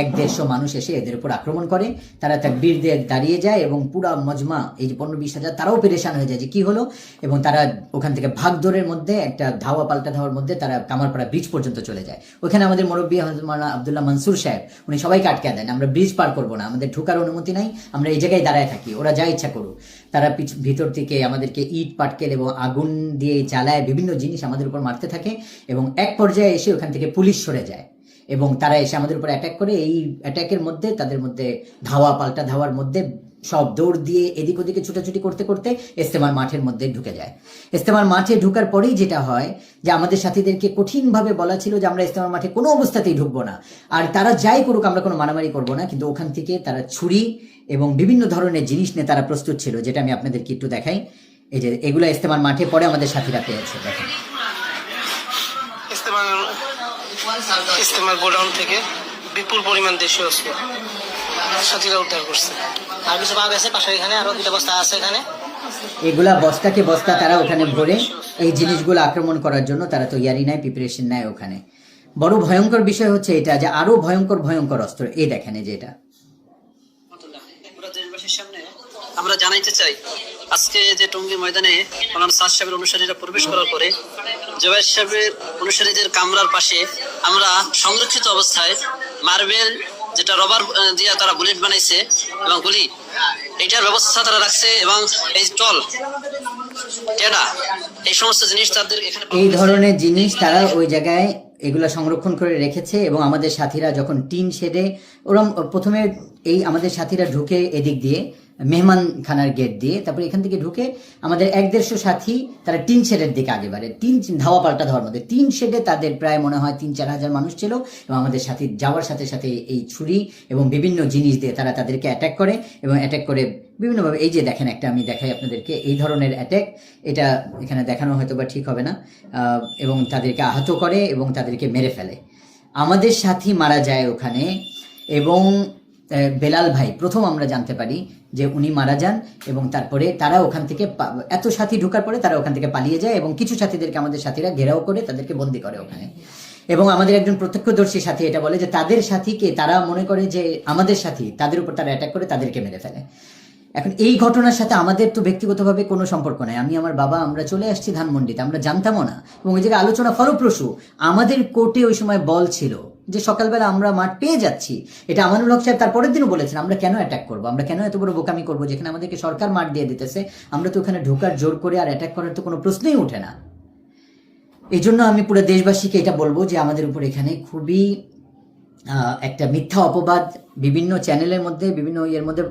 এক দেড়শো মানুষ এসে এদের উপর আক্রমণ করে। তারা তাকবীর দিয়ে দাঁড়িয়ে যায় এবং পুরা মজমা, এই যে পনেরো বিশ হাজার, তারাও পেরেশান হয়ে যায় যে কী হলো। এবং তারা ওখান থেকে ভাগদৌড়ের মধ্যে, একটা ধাওয়া পাল্টা ধাওয়ার মধ্যে তারা কামারপাড়া ব্রিজ পর্যন্ত চলে যায়। ওখানে আমাদের মুরব্বী হযরত আবদুল্লাহ মনসুর সাহেব, উনি সবাইকে আটকে দেন, আমরা ব্রিজ পার করব না, আমাদের ঢোকার অনুমতি নাই, আমরা এই জায়গায় দাঁড়ায় থাকি, ওরা যা ইচ্ছা করুক। তারা ভিতর থেকে আমাদেরকে ইট, পাটকেল এবং আগুন দিয়ে জ্বালায়, বিভিন্ন জিনিস আমাদের উপর মারতে থাকে এবং এক পর্যায়ে এসে ওখান থেকে পুলিশ সরে যায়। এবং তারা এসে আমাদের উপর অ্যাটাক করে, এই অ্যাটাকের মধ্যে, তাদের মধ্যে ধাওয়া, পাল্টা ধাওয়ার মধ্যে সব দৌড় দিয়ে এদিক ওদিকে ছুটাছুটি করতে করতে ইস্তেমার মাঠের মধ্যে ঢুকে যায়। ইস্তেমার মাঠে ঢুকার পরেই যেটা হয় যে আমাদের সাথীদেরকে কঠিনভাবে বলা ছিল যে আমরা ইস্তেমার মাঠে কোনো অবস্থাতেই ঢুকবো না। আর তারা যাই করুক, আমরা কোনো মারামারি করব না, কিন্তু ওখান থেকে তারা ছুরি এবং বিভিন্ন ধরনের জিনিস নিয়ে তারা প্রস্তুত ছিল, যেটা আমি আপনাদেরকে একটু দেখাই। এই যে এগুলো ইস্তেমার মাঠে পরে আমাদের সাথীরা পেয়েছে, দেখেন। ইস্তেমার গোডাউন থেকে বিপুল পরিমাণ দেশীয় অস্ত্র সাথীরা উদ্ধার করছে। আর কিছু পাওয়া গেছে পাশে এখানে আরও দুটা বস্তা আছে এখানে। এগুলা বস্তাকে বস্তা তারা ওখানে ভরে এই জিনিসগুলো আক্রমণ করার জন্য তারা তৈয়ারি নেয় প্রিপারেশন নেয় ওখানে। বড় ভয়ঙ্কর বিষয় হচ্ছে এটা যে আরও ভয়ঙ্কর ভয়ঙ্কর অস্ত্র। এই দেখেন এই যে এটা। পুরো দেশবাসীর সামনে আমরা জানাইতে চাই আজকে যে টঙ্গী ময়দানে মৌলানা সাদ সাহেবের অনুসারীরা প্রবেশ করার পরে জবাই সাহেবের অনুসারীদের কামরার পাশে আমরা সংরক্ষিত অবস্থায় মার্বেল, যেটা রবার দিয়ে তারা বুলেট বানাইছে এবং গুলি এটার ব্যবস্থা তারা রাখছে এবং এই টল টেডা এই সমস্ত জিনিস তাদের এখানে এই ধরনের জিনিস তারা ওই জায়গায় এগুলো সংরক্ষণ করে রেখেছে এবং আমাদের সাথীরা যখন টিন শেডে, ওরম, প্রথমে এই আমাদের সাথীরা ঢুকে এদিক দিয়ে মেহমান খানার গেট দিয়ে তারপরে এখান থেকে ঢুকে আমাদের এক দেড়শো সাথী তারা টিন শেডের দিকে আগে বাড়ে। তিন ধাওয়া পাল্টা ধাওয়ার মধ্যে। তিন শেডে তাদের প্রায় মনে হয় তিন চার হাজার মানুষ ছিল এবং আমাদের সাথী যাওয়ার সাথে সাথে এই ছুরি এবং বিভিন্ন জিনিস দিয়ে তারা তাদেরকে অ্যাটাক করে এবং অ্যাটাক করে বিভিন্নভাবে। এই যে দেখেন একটা আমি দেখাই আপনাদেরকে। এই ধরনের অ্যাটাক এটা এখানে দেখানো হয়তো বা ঠিক হবে না এবং তাদেরকে আহত করে এবং তাদেরকে মেরে ফেলে। আমাদের সাথী মারা যায় ওখানে এবং বেলাল ভাই, প্রথম আমরা জানতে পারি যে উনি মারা যান এবং তারপরে তারা ওখান থেকে এত সাথী ঢোকার পরে তারা ওখান থেকে পালিয়ে যায় এবং কিছু সাথীদেরকে আমাদের সাথীরা ঘেরাও করে তাদেরকে বন্দি করে ওখানে। এবং আমাদের একজন প্রত্যক্ষদর্শী সাথী এটা বলে যে তাদের সাথীকে তারা মনে করে যে আমাদের সাথী, তাদের উপর তারা অ্যাটাক করে তাদেরকে মেরে ফেলে। এখন এই ঘটনার সাথে আমাদের তো ব্যক্তিগতভাবে কোনো সম্পর্ক নাই। আমি আমার বাবা, আমরা চলে আসছি ধানমন্ডিতে, আমরা জানতামও না। এবং ওই জায়গায় আলোচনা ফলপ্রসূ, আমাদের কোর্টে ওই সময় বল ছিল যে সকালবেলা আমরা মাঠ পেয়ে যাচ্ছি, এটা আমানুল হক সাহেব তার পরের দিনও বলেছেন, আমরা কেন অ্যাটাক করব? আমরা কেন এত বড় বোকামি করব? যেখানে আমাদেরকে সরকার মাঠ দিয়ে দিতেছে, আমরা তো ওখানে ঢোকার জোর করে আর অ্যাটাক করার তো কোনো প্রশ্নই উঠে না। এই জন্য আমি পুরো দেশবাসীকে এটা বলব যে আমাদের উপর এখানে খুবই একটা মিথ্যা অপবাদ বিভিন্ন চ্যানেলের মধ্যে, বিভিন্ন ইয়ের মধ্যে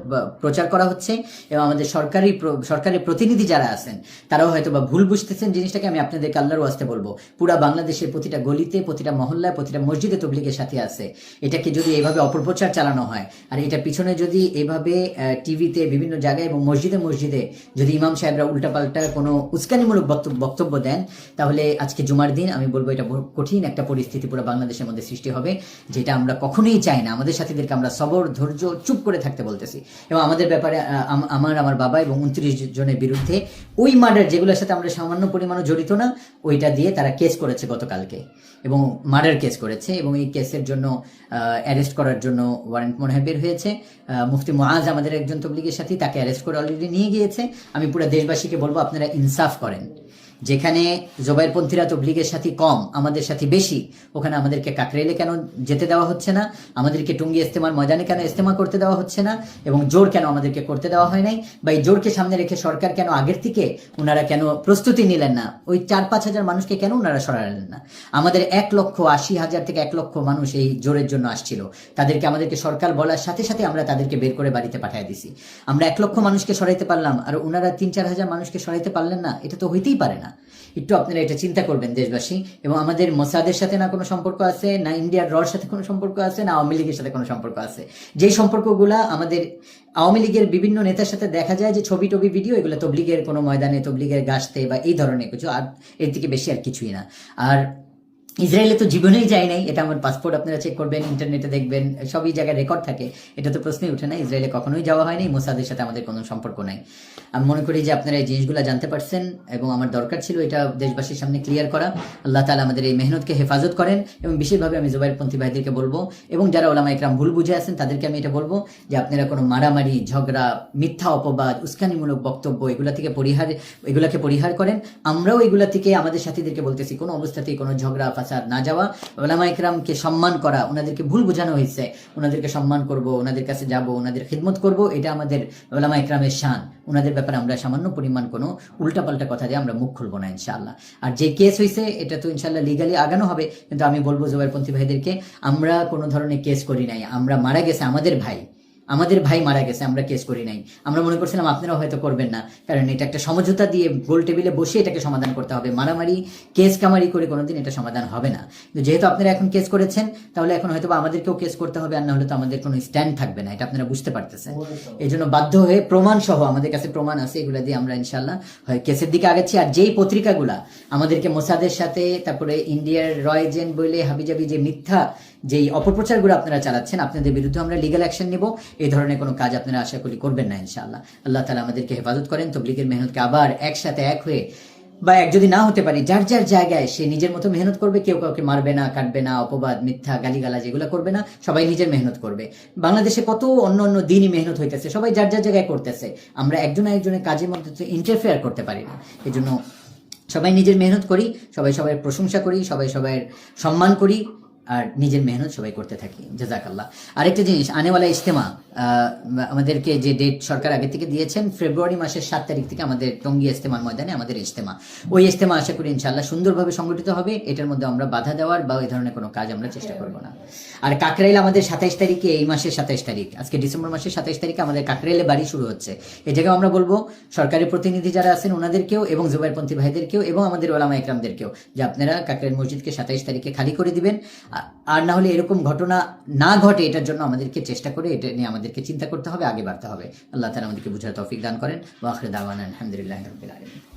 প্রচার করা হচ্ছে এবং আমাদের সরকারি সরকারি প্রতিনিধি যারা আছেন, তারাও হয়তো বা ভুল বুঝতেছেন জিনিসটাকে, আমি আপনাদেরকে আল্লাহর ওয়াস্তে বলব। পুরা বাংলাদেশের প্রতিটা গলিতে, প্রতিটা মহল্লায়, প্রতিটা মসজিদে তবলিগের সাথে আছে। এটাকে যদি এইভাবে অপপ্রচার চালানো হয়, আর এটা পিছনে যদি এইভাবে টিভিতে বিভিন্ন জায়গায় এবং মসজিদে মসজিদে যদি ইমাম সাহেবরা উল্টাপাল্টা কোনো উস্কানিমূলক বক্তব্য দেন, তাহলে আজকে জুমার দিন, আমি বলব এটা কঠিন একটা পরিস্থিতি পুরো বাংলাদেশের মধ্যে সৃষ্টি হবে, যেটা আমরা কখনোই চাই না। আমাদের সাথীদেরকে আমরা সবর, ধৈর্য চুপ করে থাকতে বলতেছি। এবং আমাদের ব্যাপারে আমার আমার বাবা এবং উনত্রিশ জনের বিরুদ্ধে ওই মার্ডার যেগুলোর সাথে আমরা সামান্য পরিমাণও জড়িত না, ওইটা দিয়ে তারা কেস করেছে গতকালকে। এবং মার্ডার কেস করেছে এবং এই কেসের জন্য অ্যারেস্ট করার জন্য ওয়ারেন্ট মনে হয় বের হয়েছে। মুফতি মোয়াজ আমাদের একজন তবলিগের সাথে তাকে অ্যারেস্ট করে অলরেডি নিয়ে গিয়েছে। আমি পুরো দেশবাসীকে বলব, আপনারা ইনসাফ করেন। যেখানে জোবাইরপন্থীরা তবলিগের সাথে কম, আমাদের সাথে বেশি, ওখানে আমাদেরকে কাকরেলে কেন যেতে দেওয়া হচ্ছে না? আমাদেরকে টুঙ্গি ইস্তেমার ময়দানে কেন ইস্তেমা করতে দেওয়া হচ্ছে না? এবং জোর কেন আমাদেরকে করতে দেওয়া হয় নাই? বা এই জোরকে সামনে রেখে সরকার কেন আগের থেকে ওনারা কেন প্রস্তুতি নিলেন না? ওই চার পাঁচ হাজার মানুষকে কেন ওনারা সরালেন না? আমাদের এক লক্ষ আশি হাজার থেকে এক লক্ষ মানুষ এই জোরের জন্য আসছিল। তাদেরকে আমাদেরকে সরকার বলার সাথে সাথে আমরা তাদেরকে বের করে বাড়িতে পাঠিয়ে দিছি। আমরা এক লক্ষ মানুষকে সরাইতে পারলাম, আর ওনারা তিন চার হাজার মানুষকে সরাইতে পারলেন না? এটা তো হইতেই পারে না। একটু আপনারা এটা চিন্তা করবেন, দেশবাসী। এবং আমাদের মোসাদের সাথে না কোনো সম্পর্ক আছে, না ইন্ডিয়ার রর সাথে কোনো সম্পর্ক আছে, না আওয়ামী লীগের সাথে কোনো সম্পর্ক আছে। যেই সম্পর্কগুলা আমাদের আওয়ামী লীগের বিভিন্ন নেতার সাথে দেখা যায় যে ছবি টবি ভিডিও, এগুলো তবলিগের কোনো ময়দানে, তবলিগের গাছতে বা এই ধরনের কিছু, আর এর থেকে বেশি আর কিছুই না। আর ইসরায়েলে তো জীবনেই যায় নাই। এটা আমার পাসপোর্ট আপনারা চেক করবেন ইন্টারনেটে দেখবেন, সবই জায়গায় রেকর্ড থাকে। এটা তো প্রশ্নই ওঠে না, ইসরায়েলে কখনোই যাওয়া হয়নি, মোসাদের সাথে আমাদের কোনো সম্পর্ক নাই। আমি মনে করি যে আপনারা এই জিনিসগুলো জানতে পারছেন এবং আমার দরকার ছিল এটা দেশবাসীর সামনে ক্লিয়ার করা। আল্লাহ তালা আমাদের এই মেহনতকে হেফাজত করেন এবং বিশেষভাবে আমি জুবাইরপন্থী ভাইদেরকে বলব এবং যারা ওলামা একরাম ভুল বুঝে আছেন, তাদেরকে আমি এটা বলব যে আপনারা কোনো মারামারি, ঝগড়া, মিথ্যা অপবাদ, উস্কানিমূলক বক্তব্য এগুলা থেকে পরিহার, এগুলাকে পরিহার করেন। আমরাও এগুলা থেকে আমাদের সাথীদেরকে বলতেছি, কোনো অবস্থাতেই কোনো ঝগড়া ফাসাদ না যাওয়া ওলামা একরামকে সম্মান করা, ওনাদেরকে ভুল বোঝানো হয়েছে, ওনাদেরকে সম্মান করব, ওনাদের কাছে যাব, ওনাদের খিদমত করব, এটা আমাদের ওলামা একরামের শান। ওনাদের ব্যাপারে আমরা সামান্য পরিমাণ কোনো উল্টাপাল্টা কথা দিয়ে আমরা মুখ খুলবো না, ইনশাআল্লাহ। আর যে কেস হয়েছে, এটা তো ইনশাআল্লাহ লিগালি আগানো হবে, কিন্তু আমি বলব জোবাইরপন্থী ভাইদেরকে, আমরা কোনো ধরনের কেস করি নাই, আমরা মারা গেছে আমাদের ভাই। আমাদের ভাই মারা গেছে আমরা কেস করি নাই। আমরা মনে করছিলাম আপনারাও হয়তো করবেন না কারণ এটা একটা সমঝোতা দিয়ে গোল টেবিলে বসে এটাকে সমাধান করতে হবে। মারামারি কেস কামারি করে কোনোদিন এটা সমাধান হবে না। কিন্তু যেহেতু আপনারা এখন কেস করেছেন তাহলে এখন হয়তো আমাদেরকেও কেস করতে হবে আর না হলে তো আমাদের কোনো স্ট্যান্ড থাকবে না এটা আপনারা বুঝতে পারতেছেন। এই জন্য বাধ্য হয়ে প্রমাণ সহ আমাদের কাছে প্রমাণ আছে এগুলো দিয়ে আমরা ইনশাল্লাহ হয় কেসের দিকে আগাচ্ছি। আর যেই পত্রিকাগুলা আমাদেরকে মোসাদের সাথে তারপরে ইন্ডিয়ার রয় রয়জেন বলে হাবিজাবি যে মিথ্যা যেই অপপ্রচারগুলো আপনারা চালাচ্ছেন, আপনাদের বিরুদ্ধে আমরা লিগাল অ্যাকশন নেব। এই ধরনের কোনো কাজ আপনারা আশা করি করবেন না, ইনশাআল্লাহ। আল্লাহ তালা আমাদেরকে হেফাজত করেন, তবলিগের মেহনতকে আবার একসাথে এক হয়ে বা এক যদি না হতে পারে, যার যার জায়গায় সে নিজের মতো মেহনত করবে, কেউ কাউকে মারবে না, কাটবে না, অপবাদ, মিথ্যা গালিগালা যেগুলো করবে না, সবাই নিজের মেহনত করবে। বাংলাদেশে কত অন্য অন্য দিনই মেহনত হইতেছে, সবাই যার যার জায়গায় করতেছে। আমরা একজন একজনের কাজের মধ্যে ইন্টারফেয়ার করতে পারি না। এই জন্য সবাই নিজের মেহনত করি, সবাই সবাই প্রশংসা করি, সবাই সবাই সম্মান করি আর নিজের মেহনত সবাই করতে থাকি, জাজাকাল্লাহ। আরেকটা জিনিস, আনেওয়ালা ইজতেমা আমাদেরকে যে ডেট সরকার আগে থেকে দিয়েছেন, ফেব্রুয়ারি মাসের সাত তারিখ থেকে আমাদের টঙ্গী ইজতেমার ময়দানে আমাদের ইজতেমা। ওই ইজতেমা, আশা করি ইনশাল্লাহ সুন্দরভাবে সংগঠিত হবে। এটার মধ্যে আমরা বাধা দেওয়ার বা ওই ধরনের কোনো কাজ আমরা চেষ্টা করব না। আর কাকরাইল আমাদের সাতাইশ তারিখে, এই মাসের সাতাইশ তারিখ, আজকে ডিসেম্বর মাসের সাতাইশ তারিখে আমাদের কাকরাইলে বাড়ি শুরু হচ্ছে। জায়গায় আমরা বলব সরকারি প্রতিনিধি যারা আছেন ওনাদেরকেও এবং জুবাইরপন্থী ভাইদেরকেও এবং আমাদের ওলামা একরামদেরকেও, যে আপনারা কাকরাইল মসজিদকে সাতাইশ তারিখে খালি করে দিবেন। আর না হলে এরকম ঘটনা না ঘটে, এটার জন্য আমাদেরকে চেষ্টা করে, এটা নিয়ে আমাদেরকে চিন্তা করতে হবে, আগে বাড়তে হবে। আল্লাহ তালা আমাদেরকে বুঝার তৌফিক দান করেন। ওয়াখরে দাওয়ান আলহামদুলিল্লাহ রবিল আলমী